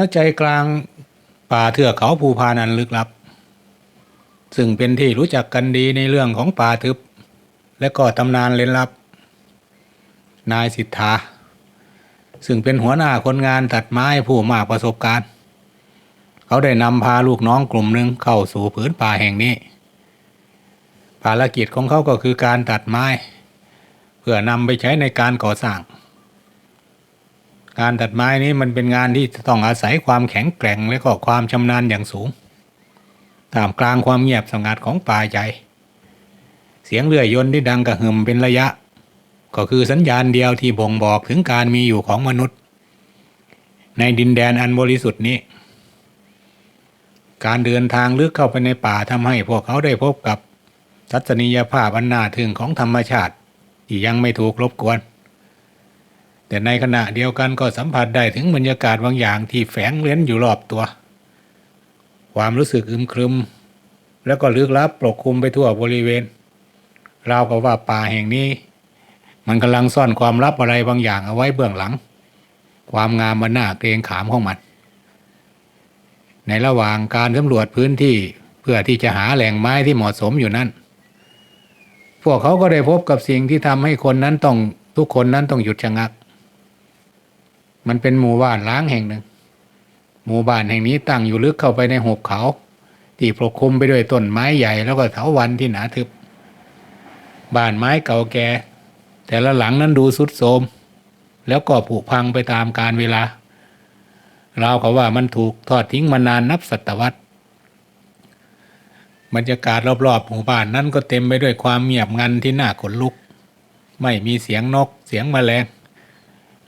ณใจกลางป่าเทือกเขาภูพานันลึกลับ ซึ่งเป็นที่รู้จักกันดีในเรื่องของป่าทึบ และก็ตำนานเล่นลับ นายสิทธา ซึ่งเป็นหัวหน้าคนงานตัดไม้ผู้มากประสบการณ์ เขาได้นำพาลูกน้องกลุ่มหนึ่งเข้าสู่ผืนป่าแห่งนี้ ภารกิจของเขาก็คือการตัดไม้ เพื่อนำไปใช้ในการก่อสร้าง การตัดไม้นี้มันเป็นงานที่ต้องอาศัยความแข็งแกร่งและก็ความชำนาญอย่างสูงท่ามกลางความเงียบสงัดของป่าใหญ่เสียงเลื่อยยนต์ที่ดังกระหึ่มเป็นระยะ ก็คือสัญญาณเดียวที่บ่งบอกถึงการมีอยู่ของมนุษย์ ในดินแดนอันบริสุทธิ์นี้ การเดินทางลึกเข้าไปในป่าทำให้พวกเขาได้พบกับทัศนียภาพอันน่าทึ่งของธรรมชาติ ที่ยังไม่ถูกรบกวน แต่ในขณะเดียวกันก็สัมผัสได้ถึงบรรยากาศบางอย่างที่แฝงเร้นอยู่รอบตัว ความรู้สึกอึมครึม แล้วก็ลึกลับปกคลุมไปทั่วบริเวณราวกับว่าป่าแห่งนี้ มันกำลังซ่อนความลับอะไรบางอย่างเอาไว้เบื้องหลัง ความงามมันน่าเกรงขามของมัน ในระหว่างการสำรวจพื้นที่เพื่อที่จะหาแหล่งไม้ที่เหมาะสมอยู่นั้น พวกเขาก็ได้พบกับสิ่งที่ทำให้คนนั้นต้องทุกคนนั้นต้องหยุดชะงัก มันเป็นหมู่บ้านล้างแห่งหนึ่ง หมู่บ้านแห่งนี้ตั้งอยู่ลึกเข้าไปในหุบเขา ที่ปกคลุมไปด้วยต้นไม้ใหญ่แล้วก็เถาวัลย์ที่หนาทึบ บ้านไม้เก่าแก่ แต่ละหลังนั้นดูสุดโทมแล้วก็ผุพังไปตามกาลเวลา เราเขาว่ามันถูกทอดทิ้งมานานนับศตวรรษบรรยากาศรอบๆหมู่บ้านนั้นก็เต็มไปด้วยความเงียบงันที่น่าขนลุก ไม่มีเสียงนกเสียงแมลง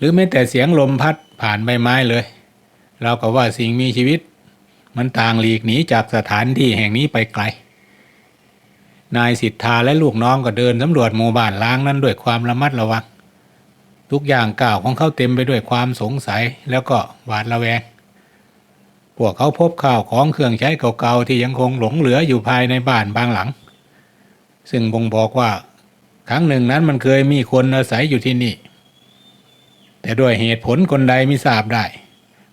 รือแม้แต่เสียงลมพัดผ่านใบไม้เลย เราก็ว่าสิ่งมีชีวิต มันต่างหลีกหนีจากสถานที่แห่งนี้ไปไกล นายสิทธาและลูกน้องก็เดินสำรวจหมู่บ้านล้างนั้นด้วยความระมัดระวัง ทุกอย่างก้าวของเขาเต็มไปด้วยความสงสัยแล้วก็หวาดระแวง พวกเขาพบข้าวของเครื่องใช้เก่าๆที่ยังคงหลงเหลืออยู่ภายในบ้านบางหลัง ซึ่งบ่งบอกว่า ครั้งหนึ่งนั้นมันเคยมีคนอาศัยอยู่ที่นี่ แต่ด้วยเหตุผลคนใดไม่ทราบได้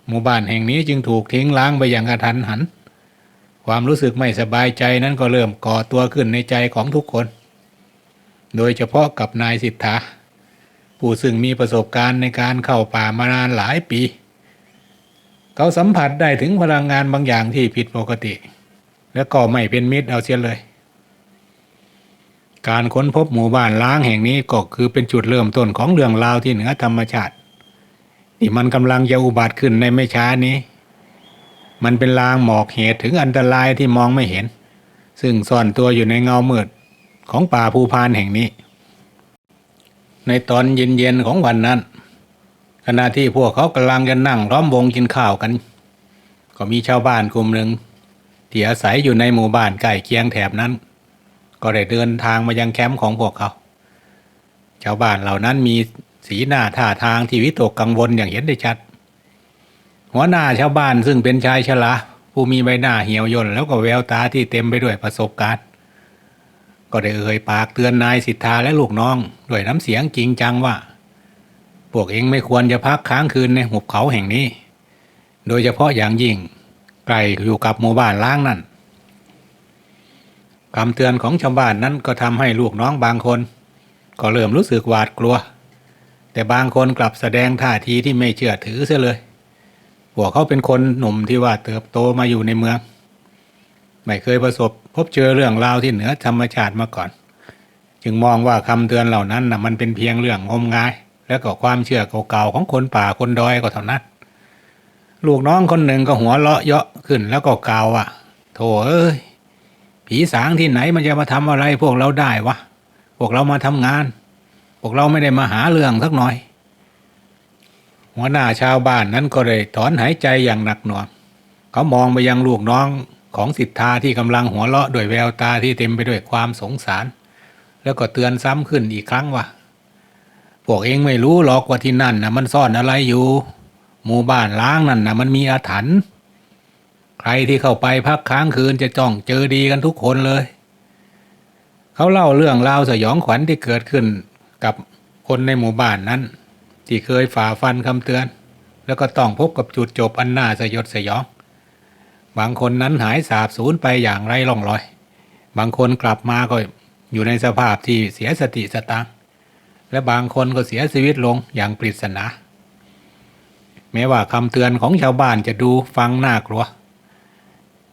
หมู่บ้านแห่งนี้จึงถูกทิ้งล้างไปอย่างกระทันหัน ความรู้สึกไม่สบายใจนั้นก็เริ่มก่อตัวขึ้นในใจของทุกคน โดยเฉพาะกับนายสิทธาผู้ซึ่งมีประสบการณ์ในการเข้าป่ามานานหลายปี เขาสัมผัสได้ถึงพลังงานบางอย่างที่ผิดปกติ และก็ไม่เป็นมิตรเอาเสียเลย การค้นพบหมู่บ้านล้างแห่งนี้ก็คือเป็นจุดเริ่มต้นของเรื่องราวที่เหนือธรรมชาติ ที่มันกำลังจะอุบัติขึ้นในไม่ช้านี้ มันเป็นลางหมอกเหตุถึงอันตรายที่มองไม่เห็น ซึ่งซ่อนตัวอยู่ในเงามืดของป่าภูพานแห่งนี้ ในตอนเย็นๆของวันนั้น ขณะที่พวกเขากำลังจะนั่งล้อมวงกินข้าวกัน ก็มีชาวบ้านกลุ่มหนึ่งที่อาศัยอยู่ในหมู่บ้านใกล้เคียงแถบนั้น ก็ได้เดินทางมายังแคมป์ของพวกเขา ชาวบ้านเหล่านั้นมี สีหน้าท่าทางที่วิตกกังวลอย่างเห็นได้ชัด หัวหน้าชาวบ้านซึ่งเป็นชายชราผู้มีใบหน้าเหี่ยวย่นแล้วก็แววตาที่เต็มไปด้วยประสบการณ์ ก็ได้เอ่ยปากเตือนนายสิทธาและลูกน้อง ด้วยน้ำเสียงจริงจังว่า พวกเองไม่ควรจะพักค้างคืนในหุบเขาแห่งนี้ โดยเฉพาะอย่างยิ่งใกล้อยู่กับหมู่บ้านล้างนั่นคำเตือนของชาวบ้านนั้นก็ทำให้ลูกน้องบางคน ก็เริ่มรู้สึกหวาดกลัว แต่บางคนกลับแสดงท่าทีที่ไม่เชื่อถือเสียเลยพวกเขาเป็นคนหนุ่มที่ว่าเติบโตมาอยู่ในเมือง ไม่เคยประสบพบเจอเรื่องราวที่เหนือธรรมชาติมาก่อน จึงมองว่าคำเตือนเหล่านั้นนะมันเป็นเพียงเรื่องงมงาย และก็ความเชื่อเก่าๆของคนป่าคนดอยก็เท่านั้นลูกน้องคนหนึ่งก็หัวเราะเยาะขึ้นแล้วก็กล่าวว่าโธ่เอ้ยผีสางที่ไหนมันจะมาทำอะไรพวกเราได้วะพวกเรามาทำงาน พวกเราไม่ได้มาหาเรื่องสักหน่อย หัวหน้าชาวบ้านนั้นก็เลยถอนหายใจอย่างหนักหน่วงเขามองไปยังลูกน้องของสิทธาที่กำลังหัวเราะด้วยแววตาที่เต็มไปด้วยความสงสาร แล้วก็เตือนซ้ำขึ้นอีกครั้งว่าพวกเองไม่รู้หรอกว่าที่นั่นนะมันซ่อนอะไรอยู่ หมู่บ้านล้างนั่นนะมันมีอาถรรพ์ใครที่เข้าไปพักค้างคืนจะจ้องเจอดีกันทุกคนเลย เขาเล่าเรื่องราวสยองขวัญที่เกิดขึ้น กับคนในหมู่บ้านนั้น ที่เคยฝ่าฟันคำเตือน แล้วก็ต้องพบกับจุดจบอันน่าสยดสยอง บางคนนั้นหายสาบสูญไปอย่างไร้ร่องรอย บางคนกลับมาก็อยู่ในสภาพที่เสียสติสตางค์และบางคนก็เสียชีวิตลงอย่างปริศนาแม้ว่าคำเตือนของชาวบ้านจะดูฟังน่ากลัว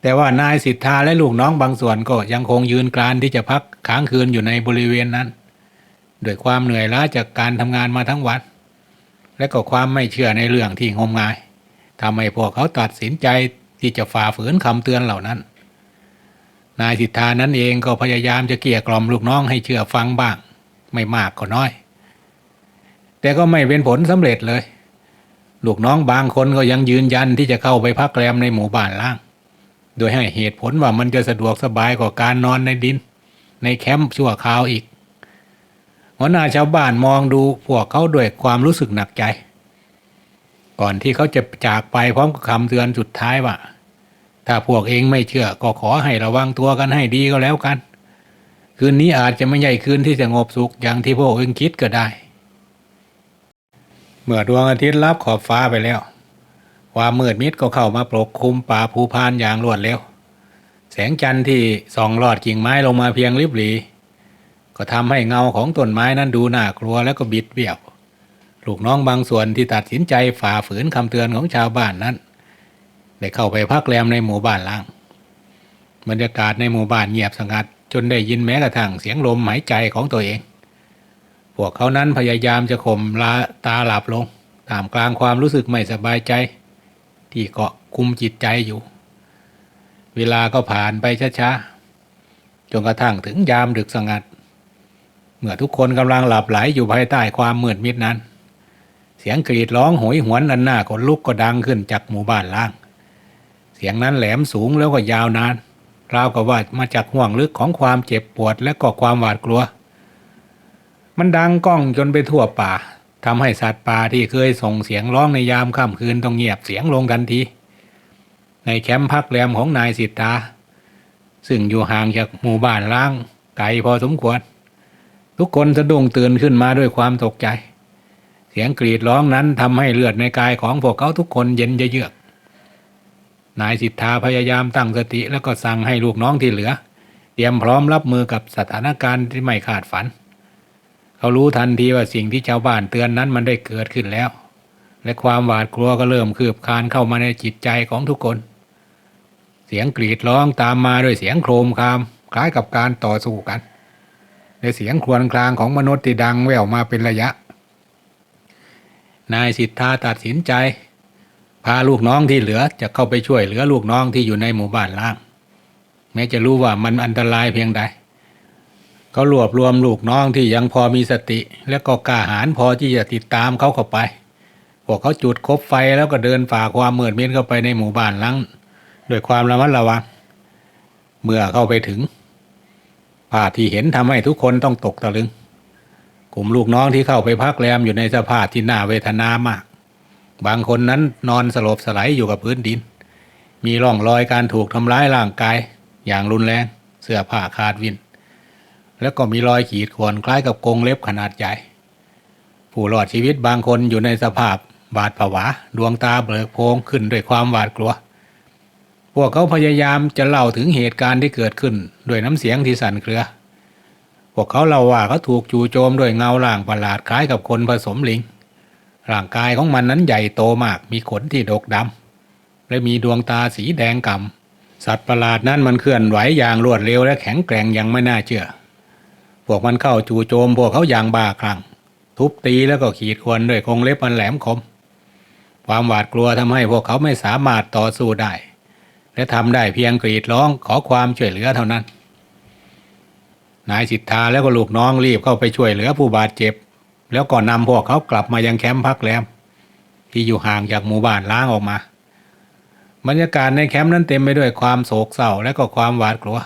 แต่ว่านายสิทธาและลูกน้องบางส่วนก็ยังคงยืนกรานที่จะพักค้างคืนอยู่ในบริเวณนั้น ด้วยความเหนื่อยล้าจากการทำงานมาทั้งวัน และก็ความไม่เชื่อในเรื่องที่งมงายทำให้พวกเขาตัดสินใจที่จะฝ่าฝืนคำเตือนเหล่านั้น นายสิทธานั้นเองก็พยายามจะเกลี้ยกล่อมลูกน้องให้เชื่อฟังบ้าง ไม่มากก็น้อย แต่ก็ไม่เป็นผลสำเร็จเลย ลูกน้องบางคนก็ยังยืนยันที่จะเข้าไปพักแรมในหมู่บ้านล่าง โดยให้เหตุผลว่ามันจะสะดวกสบายกว่าการนอนในดิน ในแคมป์ชั่วคราวอีก หัวหน้าชาวบ้านมองดูพวกเขาด้วยความรู้สึกหนักใจ ก่อนที่เขาจะจากไปพร้อมกับคำเตือนสุดท้ายว่า ถ้าพวกเองไม่เชื่อก็ขอให้ระวังตัวกันให้ดีก็แล้วกัน คืนนี้อาจจะไม่ใหญ่คืนที่สงบสุขอย่างที่พวกเองคิดก็ได้ เมื่อดวงอาทิตย์ลับขอบฟ้าไปแล้ว ความมืดมิดก็เข้ามาปกคลุมป่าภูพานอย่างรวดเร็ว แสงจันทร์ที่ส่องลอดกิ่งไม้ลงมาเพียงริบหรี ก็ทำให้เงาของต้นไม้นั้นดูน่ากลัวแล้วก็บิดเบี้ยว ลูกน้องบางส่วนที่ตัดสินใจฝ่าฝืนคำเตือนของชาวบ้านนั้น ได้เข้าไปพักแรมในหมู่บ้านล่าง บรรยากาศในหมู่บ้านเงียบสงัด จนได้ยินแม้กระทั่งเสียงลมหายใจของตัวเอง พวกเขานั้นพยายามจะข่มลาตาหลับลงท่ามกลางความรู้สึกไม่สบายใจ ที่เกาะคุมจิตใจอยู่ เวลาก็ผ่านไปช้าๆจนกระทั่งถึงยามดึกสงัด เมื่อทุกคนกำลังหลับไหลอยู่ภายใต้ความมืดมิดนั้น เสียงกรีดร้องโหยหวนอันหน้าขนลุกก็ดังขึ้นจากหมู่บ้านล่าง เสียงนั้นแหลมสูงแล้วก็ยาวนานราวกับว่ามาจากห่วงลึกของความเจ็บปวดและก็ความหวาดกลัว มันดังก้องจนไปทั่วป่าทำให้สัตว์ป่าที่เคยส่งเสียงร้องในยามค่ำคืนต้องเงียบเสียงลงทันที ในแคมป์พักแรมของนายสิทธาซึ่งอยู่ห่างจากหมู่บ้านล้างไกลพอสมควร ทุกคนสะดุ้งตื่นขึ้นมาด้วยความตกใจ เสียงกรีดร้องนั้นทำให้เลือดในกายของพวกเขาทุกคนเย็นเยือก นายสิทธาพยายามตั้งสติแล้วก็สั่งให้ลูกน้องที่เหลือ เตรียมพร้อมรับมือกับสถานการณ์ที่ไม่คาดฝัน เขารู้ทันทีว่าสิ่งที่ชาวบ้านเตือนนั้นมันได้เกิดขึ้นแล้ว และความหวาดกลัวก็เริ่มคืบคลานเข้ามาในจิตใจของทุกคน เสียงกรีดร้องตามมาด้วยเสียงโครมคามคล้ายกับการต่อสู้กัน ในเสียงครวญครางของมนุษย์ที่ดังแว่วมาเป็นระยะ นายสิทธาตัดสินใจ พาลูกน้องที่เหลือจะเข้าไปช่วยเหลือลูกน้องที่อยู่ในหมู่บ้านล่าง แม้จะรู้ว่ามันอันตรายเพียงใดเขารวบรวมลูกน้องที่ยังพอมีสติ และก็กล้าหาญพอที่จะติดตามเขาเข้าไปพวกเขาจุดคบไฟแล้วก็เดินฝ่าความมืดมิดเข้าไปในหมู่บ้านลังด้วยความระมัดระวังเมื่อเข้าไปถึง ภาพที่เห็นทำให้ทุกคนต้องตกตะลึง กลุ่มลูกน้องที่เข้าไปพักแรมอยู่ในสภาพที่น่าเวทนามาก บางคนนั้นนอนสลบสลายอยู่กับพื้นดิน มีร่องรอยการถูกทำร้ายร่างกาย อย่างรุนแรง เสื้อผ้าขาดวิน แล้วก็มีรอยขีดข่วนคล้ายกับกรงเล็บขนาดใหญ่ ผู้รอดชีวิตบางคนอยู่ในสภาพบาดผวา ดวงตาเบิกโพงขึ้นด้วยความหวาดกลัว พวกเขาพยายามจะเล่าถึงเหตุการณ์ที่เกิดขึ้นด้วยน้ำเสียงที่สั่นเครือ พวกเขาเล่าว่าเขาถูกจู่โจมด้วยเงาล่างประหลาดคล้ายกับคนผสมลิง ร่างกายของมันนั้นใหญ่โตมาก มีขนที่ดกดำและมีดวงตาสีแดงกำ่ำสัตว์ประหลาดนั้นมันเคลื่อนไหวอย่างรวดเร็วและแข็งแกร่งอย่างไม่น่าเชื่อ พวกมันเข้าจู่โจมพวกเขาอย่างบ้าคลั่ง ทุบตีแล้วก็ขีดข่วนด้วยกรงเล็บอันแหลมคม ความหวาดกลัวทำให้พวกเขาไม่สามารถต่อสู้ได้ และทำได้เพียงกรีดร้องขอความช่วยเหลือเท่านั้น นายสิทธาแล้วก็ลูกน้องรีบเข้าไปช่วยเหลือผู้บาดเจ็บ แล้วก็นำพวกเขากลับมายังแคมป์พักแรมที่อยู่ห่างจากหมู่บ้านล้างออกมา บรรยากาศในแคมป์นั้นเต็มไปด้วยความโศกเศร้าและก็ความหวาดกลัว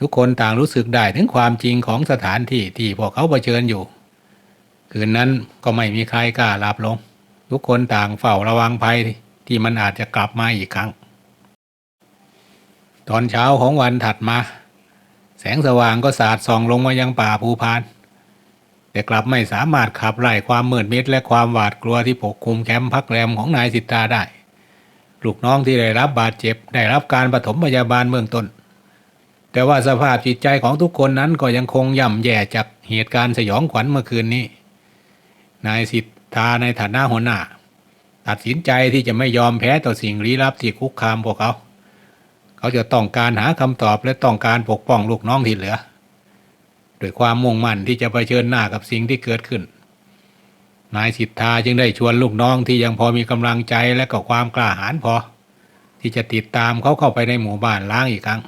ทุกคนต่างรู้สึกได้ถึงความจริงของสถานที่ที่พวกเขาเผชิญอยู่ คืนนั้นก็ไม่มีใครกล้าหลับลง ทุกคนต่างเฝ้าระวังภัยที่มันอาจจะกลับมาอีกครั้ง ตอนเช้าของวันถัดมา แสงสว่างก็สาดส่องลงมายังป่าภูพาน แต่กลับไม่สามารถขับไล่ความมืดมิดและความหวาดกลัวที่ปกคลุมแคมป์พักแรมของนายสิทธาได้ ลูกน้องที่ได้รับบาดเจ็บได้รับการปฐมพยาบาลเบื้องต้น แต่ว่าสภาพจิตใจของทุกคนนั้นก็ยังคงย่ำแย่จากเหตุการณ์สยองขวัญเมื่อคืนนี้ นายสิทธาในฐานะหัวหน้าตัดสินใจที่จะไม่ยอมแพ้ต่อสิ่งลี้ลับที่คุกคามพวกเขา เขาจะต้องการหาคำตอบและต้องการปกป้องลูกน้องที่เหลือด้วยความมุ่งมั่นที่จะไปเชิญหน้ากับสิ่งที่เกิดขึ้น นายสิทธาจึงได้ชวนลูกน้องที่ยังพอมีกำลังใจและก็ความกล้าหาญพอ ที่จะติดตามเขาเข้าไปในหมู่บ้านล้างอีกครั้ง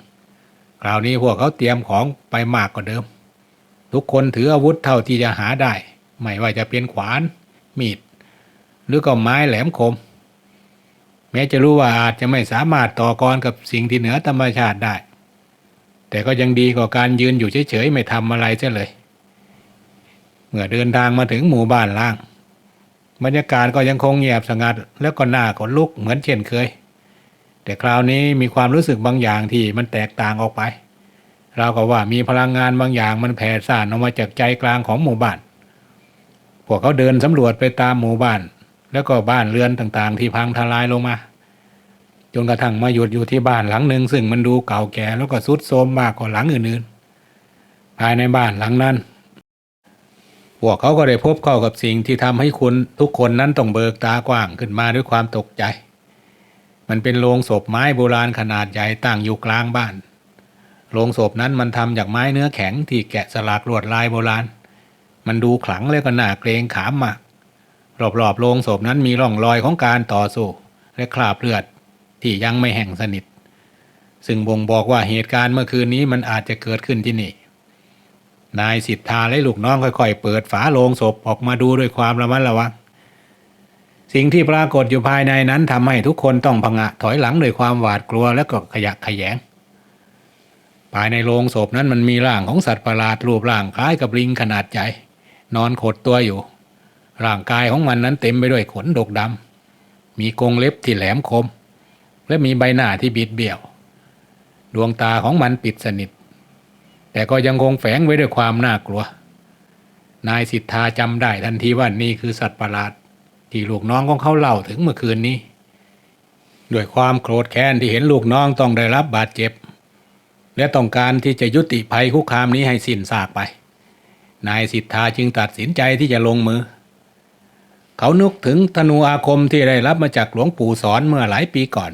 คราวนี้พวกเขาเตรียมของไปมากกว่าเดิม ทุกคนถืออาวุธเท่าที่จะหาได้ ไม่ว่าจะเป็นขวาน มีด หรือก็ไม้แหลมคม แม้จะรู้ว่าอาจจะไม่สามารถต่อกรกับสิ่งที่เหนือธรรมชาติได้ แต่ก็ยังดีกว่าการยืนอยู่เฉยๆไม่ทำอะไรเสียเลย เมื่อเดินทางมาถึงหมู่บ้านล่าง บรรยากาศก็ยังคงเงียบสงัด แล้วก็น่าขนลุกเหมือนเช่นเคย แต่คราวนี้มีความรู้สึกบางอย่างที่มันแตกต่างออกไปเราก็ว่ามีพลังงานบางอย่างมันแผ่ซ่านออกมาจากใจกลางของหมู่บ้านพวกเขาเดินสำรวจไปตามหมู่บ้าน แล้วก็บ้านเรือนต่างๆ ที่พังทลายลงมา จนกระทั่งมาหยุดอยู่ที่บ้านหลังหนึ่ง ซึ่งมันดูเก่าแก่แล้วก็ทรุดโทรมมากกว่าหลังอื่นๆ ภายในบ้านหลังนั้น พวกเขาก็ได้พบเข้ากับสิ่งที่ทำให้คุณทุกคนนั้นต้องเบิกตากว้างขึ้นมาด้วยความตกใจ มันเป็นโลงศพไม้โบราณขนาดใหญ่ตั้งอยู่กลางบ้านโลงศพนั้นมันทำจากไม้เนื้อแข็งที่แกะสลักลวดลายโบราณ มันดูขลังและก็น่าเกรงขามมาก รอบๆโลงศพนั้นมีร่องรอยของการต่อสู้และคราบเลือดที่ยังไม่แห้งสนิท ซึ่งบ่งบอกว่าเหตุการณ์เมื่อคืนนี้มันอาจจะเกิดขึ้นที่นี่ นายสิทธาและลูกน้องค่อยๆ เปิดฝาโลงศพออกมาดูด้วยความระมัดระวังสิ่งที่ปรากฏอยู่ภายในนั้นทำให้ทุกคนต้องผงะถอยหลังด้วยความหวาดกลัวและก็ขยะแขยง ภายในโลงศพนั้นมันมีร่างของสัตว์ประหลาดรูปร่างคล้ายกับลิงขนาดใหญ่นอนขดตัวอยู่ ร่างกายของมันนั้นเต็มไปด้วยขนดกดำมีกรงเล็บที่แหลมคม และมีใบหน้าที่บิดเบี้ยว ดวงตาของมันปิดสนิท แต่ก็ยังคงแฝงไว้ด้วยความน่ากลัว นายสิทธาจำได้ทันทีว่านี่คือสัตว์ประหลาด ที่ลูกน้องของเขาเล่าถึงเมื่อคืนนี้ ด้วยความโกรธแค้นที่เห็นลูกน้องต้องได้รับบาดเจ็บ และต้องการที่จะยุติภัยคุกคามนี้ให้สิ้นซากไป นายสิทธาจึงตัดสินใจที่จะลงมือ เขานึกถึงธนูอาคมที่ได้รับมาจากหลวงปู่สอนเมื่อหลายปีก่อน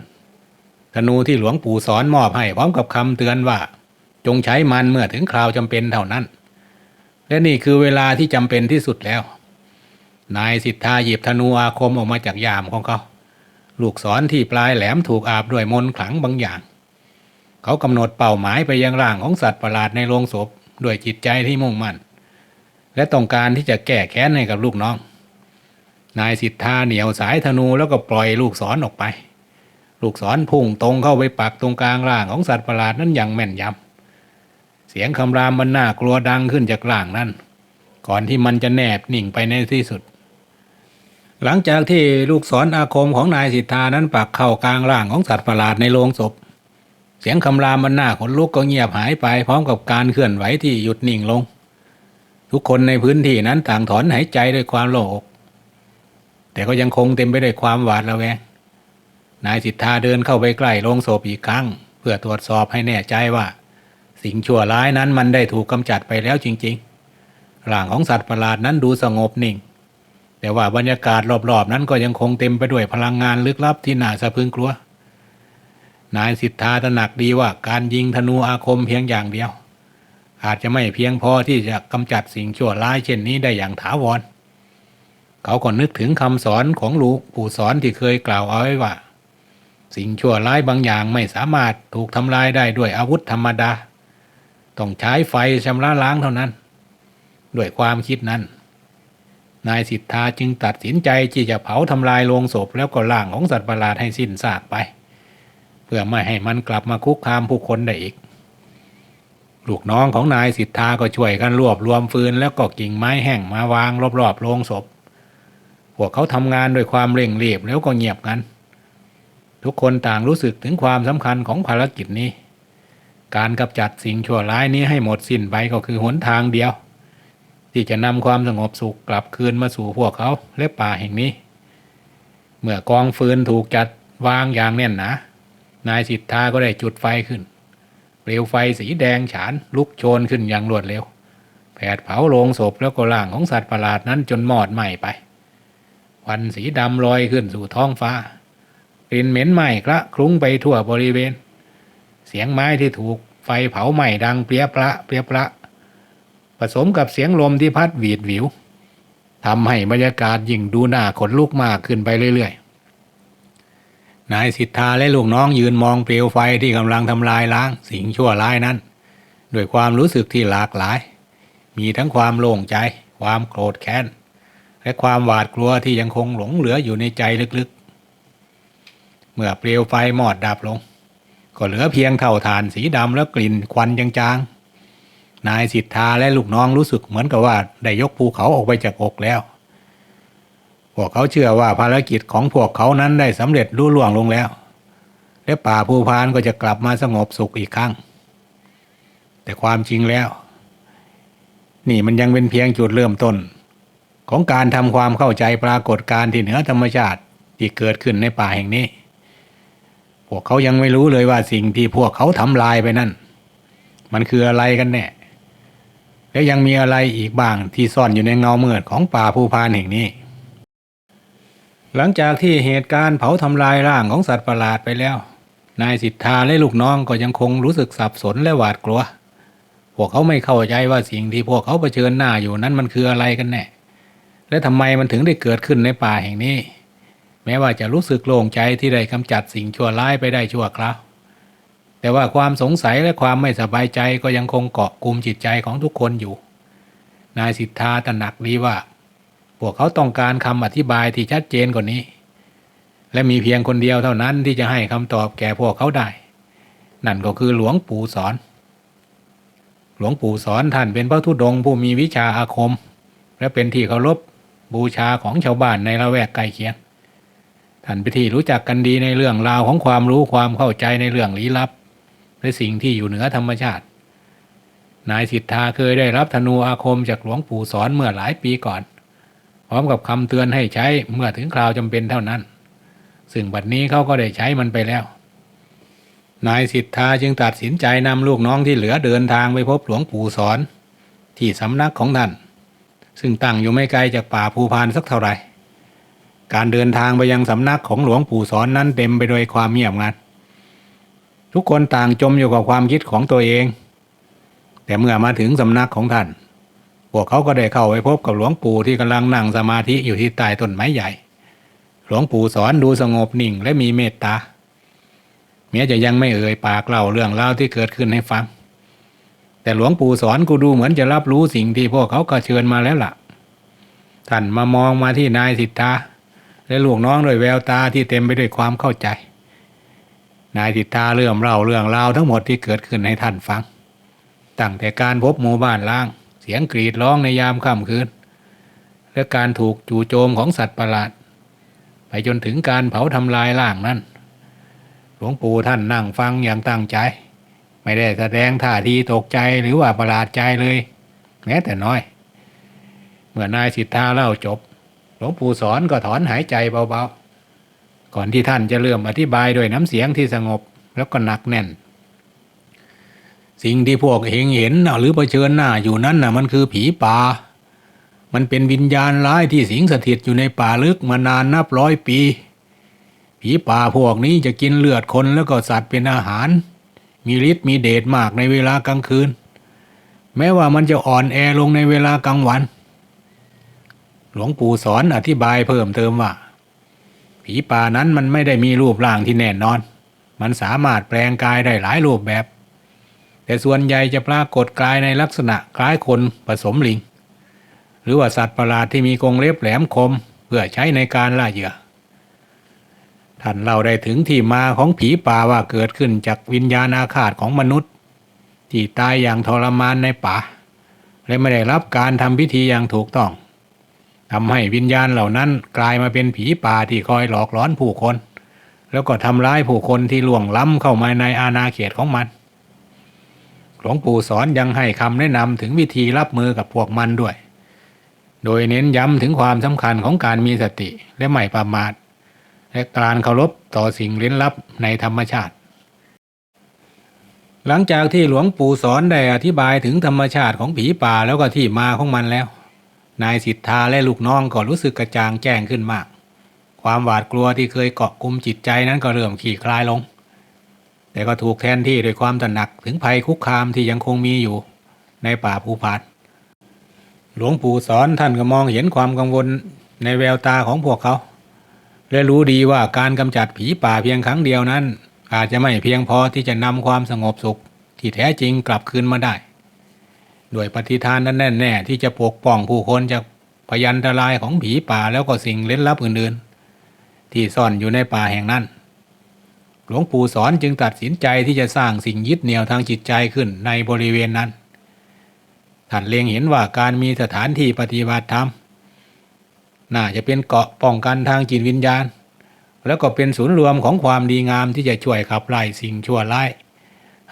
ธนูที่หลวงปู่สอนมอบให้พร้อมกับคำเตือนว่า จงใช้มันเมื่อถึงคราวจำเป็นเท่านั้น และนี่คือเวลาที่จำเป็นที่สุดแล้ว นายสิทธาหยิบธนูอาคมออกมาจากยามของเขา ลูกศรที่ปลายแหลมถูกอาบด้วยมนต์ขลังบางอย่าง เขากำหนดเป้าหมายไปยังร่างของสัตว์ประหลาดในโรงศพด้วยจิตใจที่มุ่งมั่น และต้องการที่จะแก้แค้นให้กับลูกน้อง นายสิทธาเหนียวสายธนูแล้วก็ปล่อยลูกศรอออกไป ลูกศรพุ่งตรงเข้าไปปักตรงกลางร่างของสัตว์ประหลาดนั้นอย่างแม่นยำเสียงคำรามมันน่ากลัวดังขึ้นจากร่างนั้น ก่อนที่มันจะแนบนิ่งไปในที่สุด หลังจากที่ลูกศรอาคมของนายสิทธานั้นปักเข้ากลางร่างของสัตว์ประหลาดในโลงศพ เสียงคำรามมันน่าขนลุกก็เงียบหายไปพร้อมกับการเคลื่อนไหวที่หยุดนิ่งลง ทุกคนในพื้นที่นั้นต่างถอนหายใจด้วยความโล่งอก แต่ก็ยังคงเต็มไปด้วยความหวาดระแวง นายสิทธาเดินเข้าไปใกล้โลงศพอีกครั้ง เพื่อตรวจสอบให้แน่ใจว่า สิ่งชั่วร้ายนั้นมันได้ถูกกำจัดไปแล้วจริงๆ ร่างของสัตว์ประหลาดนั้นดูสงบนิ่ง แต่ว่าบรรยากาศรอบๆ นั้นก็ยังคงเต็มไปด้วยพลังงานลึกลับที่น่าสะพรึงกลัว นายสิทธาตระหนักดีว่าการยิงธนูอาคมเพียงอย่างเดียว อาจจะไม่เพียงพอที่จะกำจัดสิ่งชั่วร้ายเช่นนี้ได้อย่างถาวร เขาก็นึกถึงคำสอนของหลูกปู่สอนที่เคยกล่าวเอาไว้ว่า สิ่งชั่วร้ายบางอย่างไม่สามารถถูกทำลายได้ด้วยอาวุธธรรมดา ต้องใช้ไฟชำระล้างเท่านั้น ด้วยความคิดนั้น นายสิทธาจึงตัดสินใจที่จะเผาทำลายโลงศพแล้วก็ล่างของสัตว์ประหลาดให้สิ้นซากไป เพื่อไม่ให้มันกลับมาคุกคามผู้คนได้อีกลูกน้องของนายสิทธาก็ช่วยกันรวบรวมฟืนแล้วก็กิ่งไม้แห้งมาวางรอบๆโลงศพ พวกเขาทำงานด้วยความเร่งรีบแล้วก็เงียบกัน ทุกคนต่างรู้สึกถึงความสำคัญของภารกิจนี้ การกำจัดสิ่งชั่วร้ายนี้ให้หมดสิ้นไปก็คือหนทางเดียว ที่จะนำความสงบสุขกลับคืนมาสู่พวกเขาและป่าแห่งนี้ เมื่อกองฟืนถูกจัดวางอย่างแน่นหนานายสิทธาก็ได้จุดไฟขึ้น เปลวไฟสีแดงฉานลุกโชนขึ้นอย่างรวดเร็ว แผดเผาโลงศพแล้วก็ร่างของสัตว์ประหลาดนั้นจนมอดไหม้ไป ควันสีดำลอยขึ้นสู่ท้องฟ้า กลิ่นเหม็นไหม้คละคลุ้งไปทั่วบริเวณ เสียงไม้ที่ถูกไฟเผาไหม้ดังเปรียปะเปรียปละผสมกับเสียงลมที่พัดหวีดหวิวทำให้บรรยากาศยิ่งดูน่าขนลุกมากขึ้นไปเรื่อยๆ นายสิทธาและลูกน้องยืนมองเปลวไฟที่กำลังทำลายล้างสิ่งชั่วร้ายนั้นด้วยความรู้สึกที่หลากหลาย มีทั้งความโล่งใจ ความโกรธแค้น และความหวาดกลัวที่ยังคงหลงเหลืออยู่ในใจลึกๆ เมื่อเปลวไฟมอดดับลง ก็เหลือเพียงเท่าฐานสีดำและกลิ่นควันจางๆ นายสิทธาและลูกน้องรู้สึกเหมือนกับว่าได้ยกภูเขาออกไปจากอกแล้ว พวกเขาเชื่อว่าภารกิจของพวกเขานั้นได้สำเร็จรุ่ล่วงลงแล้ว และป่าภูพานก็จะกลับมาสงบสุขอีกครั้ง แต่ความจริงแล้ว นี่มันยังเป็นเพียงจุดเริ่มต้น ของการทำความเข้าใจปรากฏการณ์ที่เหนือธรรมชาติที่เกิดขึ้นในป่าแห่งนี้ พวกเขายังไม่รู้เลยว่าสิ่งที่พวกเขาทำลายไปนั่น มันคืออะไรกันแน่ และยังมีอะไรอีกบ้างที่ซ่อนอยู่ในเงาเมืดของป่าภูพานแห่งนี้ หลังจากที่เหตุการณ์เผาทำลายร่างของสัตว์ประหลาดไปแล้ว นายสิทธาและลูกน้องก็ยังคงรู้สึกสับสนและหวาดกลัว พวกเขาไม่เข้าใจว่าสิ่งที่พวกเขาเผชิญหน้าอยู่นั้นมันคืออะไรกันแน่ และทำไมมันถึงได้เกิดขึ้นในป่าแห่งนี้ แม้ว่าจะรู้สึกโล่งใจที่ได้กำจัดสิ่งชั่วร้ายไปได้ชั่วคราวแต่ว่าความสงสัยและความไม่สบายใจก็ยังคงเกาะกลุ่มจิตใจของทุกคนอยู่ นายสิทธาตระหนักดีว่า พวกเขาต้องการคำอธิบายที่ชัดเจนกว่านี้ และมีเพียงคนเดียวเท่านั้นที่จะให้คำตอบแก่พวกเขาได้ นั่นก็คือหลวงปู่สอน หลวงปู่สอนท่านเป็นพระธุดงค์ผู้มีวิชาอาคม และเป็นที่เคารพ บูชาของชาวบ้านในละแวกใกล้เคียงท่านเป็นที่รู้จักกันดีในเรื่องราวของความรู้ความเข้าใจในเรื่องลี้ลับ และสิ่งที่อยู่เหนือธรรมชาติ นายสิทธาเคยได้รับธนูอาคมจากหลวงปู่สอนเมื่อหลายปีก่อน พร้อมกับคำเตือนให้ใช้เมื่อถึงคราวจำเป็นเท่านั้น ซึ่งบัดนี้เขาก็ได้ใช้มันไปแล้ว นายสิทธาจึงตัดสินใจนำลูกน้องที่เหลือเดินทางไปพบหลวงปู่สอน ที่สำนักของท่าน ซึ่งตั้งอยู่ไม่ไกลจากป่าภูพานสักเท่าไหร่ การเดินทางไปยังสำนักของหลวงปู่สอนนั้นเต็มไปด้วยความเงียบงัน ทุกคนต่างจมอยู่กับความคิดของตัวเอง แต่เมื่อมาถึงสำนักของท่าน พวกเขาก็ได้เข้าไปพบกับหลวงปู่ที่กำลังนั่งสมาธิอยู่ที่ใต้ต้นไม้ใหญ่ หลวงปู่สอนดูสงบนิ่งและมีเมตตาแม้จะยังไม่เอ่ยปากเล่าเรื่องราวที่เกิดขึ้นให้ฟัง แต่หลวงปู่สอนกูดูเหมือนจะรับรู้สิ่งที่พวกเขาก็เชิญมาแล้วล่ะ ท่านมามองมาที่นายสิทธาและลูกน้องด้วยแววตาที่เต็มไปด้วยความเข้าใจ นายสิทธาเริ่มเล่าเรื่องราวทั้งหมดที่เกิดขึ้นให้ท่านฟัง ตั้งแต่การพบหมู่บ้านล้าง เสียงกรีดร้องในยามค่ำคืน และการถูกจู่โจมของสัตว์ประหลาด ไปจนถึงการเผาทำลายร่างนั้นหลวงปู่ท่านนั่งฟังอย่างตั้งใจ ไม่ได้แสดงท่าทีตกใจหรือว่าประหลาดใจเลยแม้แต่น้อย เมื่อนายสิทธาเล่าจบ หลวงปู่สอนก็ถอนหายใจเบาๆ ก่อนที่ท่านจะเริ่มอธิบายด้วยน้ำเสียงที่สงบแล้วก็หนักแน่น สิ่งที่พวกเฮงเห็นหรือเผชิญหน้าอยู่นั้นน่ะมันคือผีป่ามันเป็นวิญญาณร้ายที่สิงสถิตอยู่ในป่าลึกมานานนับร้อยปี ผีป่าพวกนี้จะกินเลือดคนแล้วก็สัตว์เป็นอาหาร มีฤทธิ์มีเดชมากในเวลากลางคืน แม้ว่ามันจะอ่อนแอลงในเวลากลางวัน หลวงปู่สอนอธิบายเพิ่มเติมว่า ผีป่านั้นมันไม่ได้มีรูปร่างที่แน่นอน มันสามารถแปลงกายได้หลายรูปแบบ แต่ส่วนใหญ่จะปรากฏกายในลักษณะคล้ายคนผสมลิง หรือว่าสัตว์ประหลาดที่มีกรงเล็บแหลมคม เพื่อใช้ในการล่าเหยื่อ ท่านเล่าได้ถึงที่มาของผีป่าว่าเกิดขึ้นจากวิญญาณอาฆาตของมนุษย์ ที่ตายอย่างทรมานในป่า และไม่ได้รับการทำพิธีอย่างถูกต้องทำให้วิญญาณเหล่านั้นกลายมาเป็นผีป่าที่คอยหลอกหลอนผู้คน แล้วก็ทำร้ายผู้คนที่ล่วงล้ำเข้ามาในอาณาเขตของมัน หลวงปู่สอนยังให้คำแนะนำถึงวิธีรับมือกับพวกมันด้วย โดยเน้นย้ำถึงความสำคัญของการมีสติและไม่ประมาท และการเคารพต่อสิ่งลี้ลับในธรรมชาติ หลังจากที่หลวงปู่สอนได้อธิบายถึงธรรมชาติของผีป่าแล้วก็ที่มาของมันแล้ว นายสิทธาและลูกน้องก็รู้สึกกระจ่างแจ้งขึ้นมาก ความหวาดกลัวที่เคยเกาะกลุ่มจิตใจนั้นก็เริ่มขี่คลายลง แต่ก็ถูกแทนที่ด้วยความตระหนักถึงภัยคุกคามที่ยังคงมีอยู่ในป่าภูพานหลวงปู่สอนท่านก็มองเห็นความกังวลในแววตาของพวกเขา และรู้ดีว่าการกำจัดผีป่าเพียงครั้งเดียวนั้น อาจจะไม่เพียงพอที่จะนำความสงบสุข ที่แท้จริงกลับคืนมาได้ด้วยปฏิทานนั้นแน่ๆที่จะปกป้องผู้คนจากพยันตรายของผีป่าแล้วก็สิ่งเล้นลับอื่นๆ ที่ซ่อนอยู่ในป่าแห่งนั้น หลวงปู่สอนจึงตัดสินใจที่จะสร้างสิ่งยึดเหนี่ยวทางจิตใจขึ้นในบริเวณนั้น ท่านเล็งเห็นว่าการมีสถานที่ปฏิบัติธรรม น่าจะเป็นเกาะป้องกันทางจิตวิญญาณ แล้วก็เป็นศูนย์รวมของความดีงามที่จะช่วยขับไล่สิ่งชั่วร้าย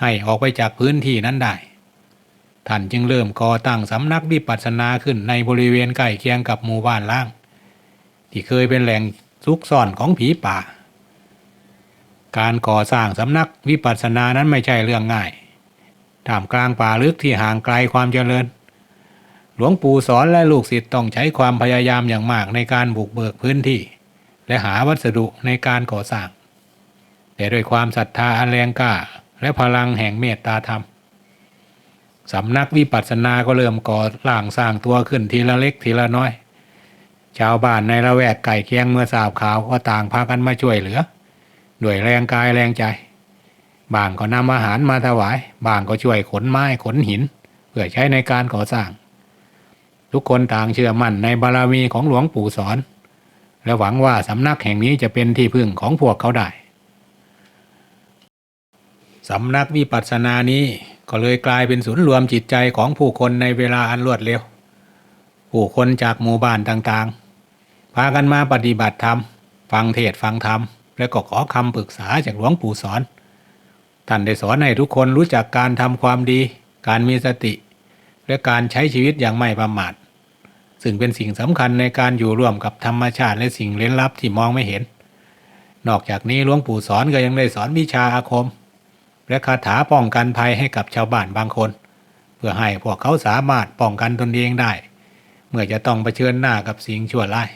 ให้ออกไปจากพื้นที่นั้นได้ ท่านจึงเริ่มก่อตั้งสำนักวิปัสสนาขึ้นในบริเวณใกล้เคียงกับหมู่บ้านล่าง ที่เคยเป็นแหล่งซุกซ่อนของผีป่า การก่อสร้างสำนักวิปัสสนานั้นไม่ใช่เรื่องง่ายท่ามกลางป่าลึกที่ห่างไกลความเจริญ หลวงปู่สอนและลูกศิษย์ต้องใช้ความพยายามอย่างมากในการบุกเบิกพื้นที่ และหาวัสดุในการก่อสร้าง แต่ด้วยความศรัทธาอันแรงกล้า และพลังแห่งเมตตาธรรมสำนักวิปัสสนาก็เริ่มก่อร่างสร้างตัวขึ้นทีละเล็กทีละน้อย ชาวบ้านในละแวกไก่เคียงเมื่อทราบข่าวก็ต่างพากันมาช่วยเหลือ ด้วยแรงกายแรงใจบางก็นำอาหารมาถวาย บางก็ช่วยขนไม้ขนหิน เพื่อใช้ในการก่อสร้าง ทุกคนต่างเชื่อมั่นในบารมีของหลวงปู่สอน และหวังว่าสำนักแห่งนี้จะเป็นที่พึ่งของพวกเขาได้สำนักวิปัสสนานี้ก็เลยกลายเป็นศูนย์รวมจิตใจของผู้คนในเวลาอันรวดเร็ว ผู้คนจากหมู่บ้านต่างๆ พากันมาปฏิบัติธรรม ฟังเทศฟังธรรม และก็ขอคำปรึกษาจากหลวงปู่สอน ท่านได้สอนให้ทุกคนรู้จักการทำความดี การมีสติ และการใช้ชีวิตอย่างไม่ประมาท ซึ่งเป็นสิ่งสำคัญในการอยู่ร่วมกับธรรมชาติและสิ่งเร้นลับที่มองไม่เห็น นอกจากนี้หลวงปู่สอนก็ยังได้สอนวิชาอาคม และคาถาป้องกันภัยให้กับชาวบ้านบางคน เพื่อให้พวกเขาสามารถป้องกันตนเองได้ เมื่อจะต้องเผชิญหน้ากับสิ่งชั่วร้าย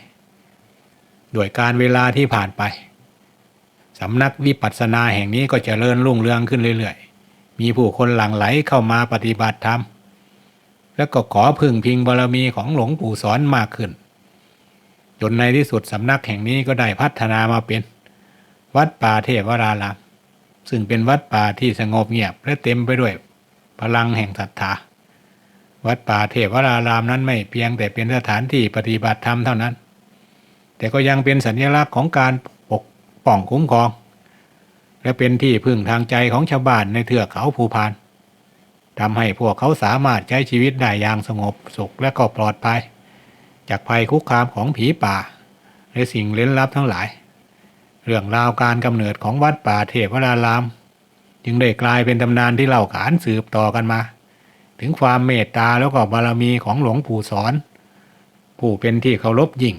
ด้วยการเวลาที่ผ่านไปสำนักวิปัสสนาแห่งนี้ก็จเจริญรุ่งเรืองขึ้นเรื่อยๆ มีผู้คนหลั่งไหลเข้ามาปฏิบัติธรรม แล้วก็ขอพึ่งพิงบารมีของหลวงปู่สอนมากขึ้น จนในที่สุดสำนักแห่งนี้ก็ได้พัฒนามาเป็น วัดป่าเทพวรารามซึ่งเป็นวัดป่าที่สงบเงียบและเต็มไปด้วยพลังแห่งศรัทธา วัดป่าเทพวรารามนั้นไม่เพียงแต่เป็นสถานที่ปฏิบัติธรรมเท่านั้น แต่ก็ยังเป็นสัญลักษณ์ของการปกป้องคุ้มครอง และเป็นที่พึ่งทางใจของชาวบ้านในเทือกเขาภูพาน ทำให้พวกเขาสามารถใช้ชีวิตได้อย่างสงบสุขและก็ปลอดภัย จากภัยคุกคามของผีป่า และสิ่งเล้นลับทั้งหลาย เรื่องราวการกำเนิดของวัดป่าเทพวราราม จึงได้กลายเป็นตำนานที่เล่าขานสืบต่อกันมา ถึงความเมตตาแล้วก็บารมีของหลวงปู่สอน ผู้เป็นที่เคารพยิ่ง